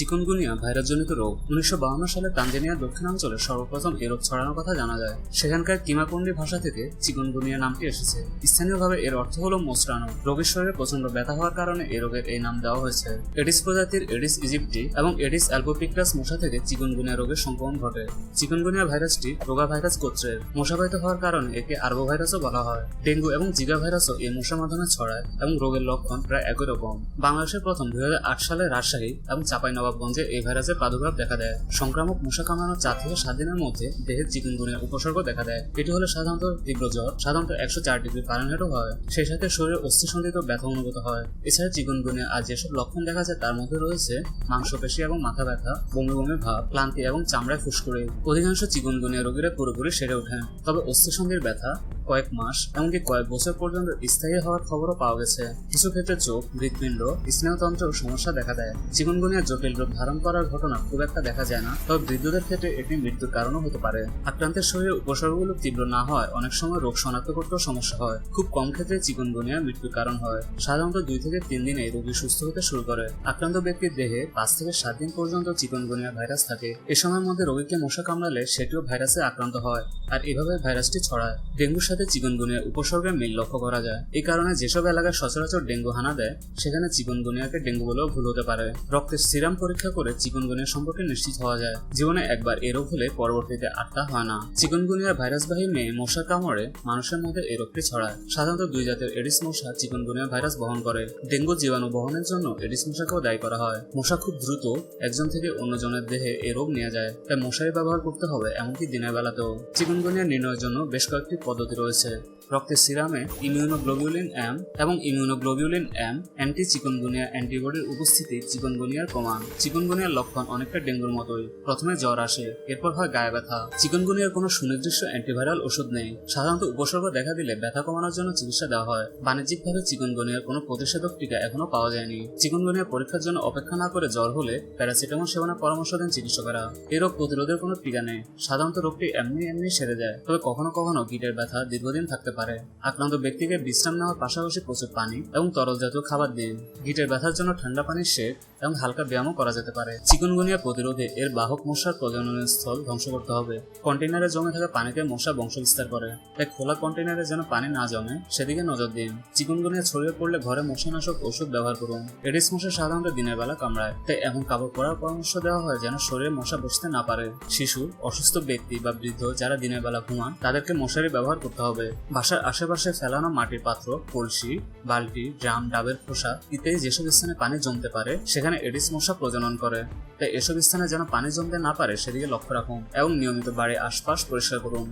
Chikungunya ভাইরাসজনিত রোগ উনিশশো সালে তানজানিয়ার দক্ষিণাঞ্চলে সর্বপ্রথম এ রোগ ছড়ানোর কথা জানা যায়। সেখানকার কিমাকুন্ডি ভাষা থেকে চিকুনগুনিয়া নামটি এসেছে। স্থানীয়ভাবে এর অর্থ হলো মোচড়ানো রোগীর শরীরে প্রচণ্ড ব্যথা হওয়ার কারণে এ রোগের এই নাম দেওয়া হয়েছে। এডিস প্রজাতির এডিস ইজিপ্টি এবং এডিস অ্যালবোপিক্রাস মশা থেকে চিকুনগুনিয়া রোগের সংক্রমণ ঘটে। চিকুনগুনিয়া ভাইরাসটি রোগা ভাইরাস গোত্রের মশাবাহিত হওয়ার কারণে একে আরবো ভাইরাসও বলা হয়। ডেঙ্গু এবং জিগা ভাইরাসও এই মশার মাধ্যমে ছড়ায় এবং রোগের লক্ষণ প্রায় একই রকম। বাংলাদেশের প্রথম দুই হাজার আট সালে রাজশাহী এবং চাঁপাইনবাবগঞ্জে এই ভাইরাসের প্রাদুর্ভাব দেখা দেয়। সংক্রামক মশা কামড়ানোর চার থেকে সাত দিনের মধ্যে দেহের চিকুনগুনিয়া উপসর্গ দেখা দেয়। এটি হলে সাধারণত তীব্র জ্বর, সাধারণত একশো চার ডিগ্রি ফারেনহাইটও হয়। সেই সাথে শরীরে অস্থিসন্ধিত ব্যথা অনুভূত হয়। এছাড়া চিকুনগুনিয়া আর যেসব লক্ষণ দেখা যায় তার মধ্যে রয়েছে মাংসপেশি এবং মাথা ব্যথা, বমি বমি ভাব, ক্লান্তি এবং চামড়ায় ফুসকুড়ি। অধিকাংশ চিকুনগুনিয়া রোগীরা পুরোপুরি সেরে ওঠেন। তবে অস্থিসন্ধির ব্যথা কয়েক মাস এমনকি কয়েক বছর পর্যন্ত স্থায়ী হওয়ার খবরও পাওয়া গেছে। কিছু ক্ষেত্রে চোখ, হৃৎপিণ্ড স্নেহতন্ত্রেও সমস্যা দেখা দেয়। চিকুনগুনিয়া জটিল রূপ ধারণ করার ঘটনা খুব একটা দেখা যায় না, তবে বৃদ্ধদের ক্ষেত্রে এটি মৃত্যুর কারণও হতে পারে। আক্রান্তের শরীরে উপসর্গগুলো তীব্র না হয় অনেক সময় রোগ শনাক্ত করতেও সমস্যা হয়। খুব কম ক্ষেত্রে চিকুনগুনিয়া মৃত্যুর কারণ হয়। সাধারণত দুই থেকে তিন দিনে রোগী সুস্থ হতে শুরু করে। আক্রান্ত ব্যক্তির দেহে পাঁচ থেকে সাত দিন পর্যন্ত চিকুনগুনিয়া ভাইরাস থাকে। এ সময়ের মধ্যে রোগীকে মশা কামড়ালে সেটিও ভাইরাসে আক্রান্ত হয় আর এভাবে ভাইরাসটি ছড়ায়। ডেঙ্গুর সাথে চিকুনগুনিয়া উপসর্গের মিল লক্ষ্য করা যায়। এই কারণে যেসব এলাকায় সচরাচর ডেঙ্গু হানা দেয়, সেখানে চিকুনগুনিয়াকে ডেঙ্গু বলেও ভুল হতে পারে। রক্তের সিরাম পরীক্ষা করে চিকুনগুনিয়া সম্পর্কে নিশ্চিত হওয়া যায়। জীবনে একবার এ রোগ হলে পরবর্তীতে আটটা হয় না। চিকুনগুনিয়া ভাইরাসবাহী মেয়ে মশার কামড়ে মানুষের মধ্যে এই রোগটি ছড়ায়। সাধারণত দুই জাতের এডিস মশা চিকুনগুনিয়া ভাইরাস বহন করে। ডেঙ্গু জীবাণু বহনের জন্য এডিস মশাকেও দায়ী করা হয়। মশা খুব দ্রুত একজন থেকে অন্যজনের দেহে এ রোগ নিয়ে যায়, তাই মশারি ব্যবহার করতে হবে এমনকি দিনের বেলাতেও। চিকুনগুনিয়া নির্ণয়ের জন্য বেশ কয়েকটি পদ্ধতি রয়েছে। রক্তের সিরামে ইমিউনোগ্লোবিউলিন এম এবং ইমিউনোগ্লোবিউলিন এম অ্যান্টি চিকনগুনিয়া অ্যান্টিবডির উপস্থিতি চিকনগুনিয়ার প্রমাণ। চিকনগুনিয়ার লক্ষণ অনেকটা ডেঙ্গুর মতোই। প্রথমে জ্বর আসে, এরপর হয় গায়ে ব্যথা। চিকনগুনিয়ার কোনো সুনির্দিষ্ট অ্যান্টিভাইরাল ওষুধ নেই। সাধারণত উপসর্গ দেখা দিলে ব্যথা কমানোর জন্য চিকিৎসা দেওয়া হয়। বাণিজ্যিকভাবে চিকনগুনিয়ার কোনো প্রতিষেধক টিকা এখনও পাওয়া যায়নি। চিকনগুনিয়া পরীক্ষার জন্য অপেক্ষা না করে জ্বর হলে প্যারাসিটামল সেবনের পরামর্শ দেন চিকিৎসকেরা। এ রোগ প্রতিরোধের কোনো টিকা নেই। সাধারণত রোগটি এমনি এমনি সেরে যায়, তবে কখনো কখনো গিটের ব্যথা দীর্ঘদিন থাকতে পারে। আক্রান্ত ব্যক্তিকে বিশ্রাম নেওয়ার পাশাপাশি প্রচুর পানি এবং তরল জাতীয় খাবার দিন। গিটের ব্যথার জন্য ঠান্ডা পানির শেক এবং হালকা ব্যায়ামও করা যেতে পারে। চিকুনগুনিয়া প্রতিরোধে এর বাহক মশার প্রজননের স্থল ধ্বংস করতে হবে। কন্টেনারে জমে থাকা পানিতে মশা বংশ বিস্তার করে। তাই খোলা কন্টেনারে যেন পানি না জমে, সেদিকে নজর দিন। চিকুনগুনিয়া ছড়িয়ে পড়লে ঘরে মশানাশক ওষুধ ব্যবহার করুন। এডিস মশা সাধারণত দিনের বেলা কামড়ায়। তাই এমন কাপড় পরার পরামর্শ দেওয়া হয় যেন শরীরে মশা বসতে না পারে। শিশু, অসুস্থ ব্যক্তি বা বৃদ্ধ যারা দিনের বেলা ঘুমান, তাদেরকে মশারি ব্যবহার করতে হবে। বাসার আশেপাশে ফেলানো মাটির পাত্র, কলসি, বালতি, ড্রাম, ডাবের খোসা ইত্যাদি যেসব স্থানে পানি জমতে পারে, সেখানে এডিস মশা প্রজনন করে। তাই এসব স্থানে যেন পানি জমতে না পারে, সেদিকে লক্ষ্য রাখুন এবং নিয়মিত বাড়ির আশপাশ পরিষ্কার করুন।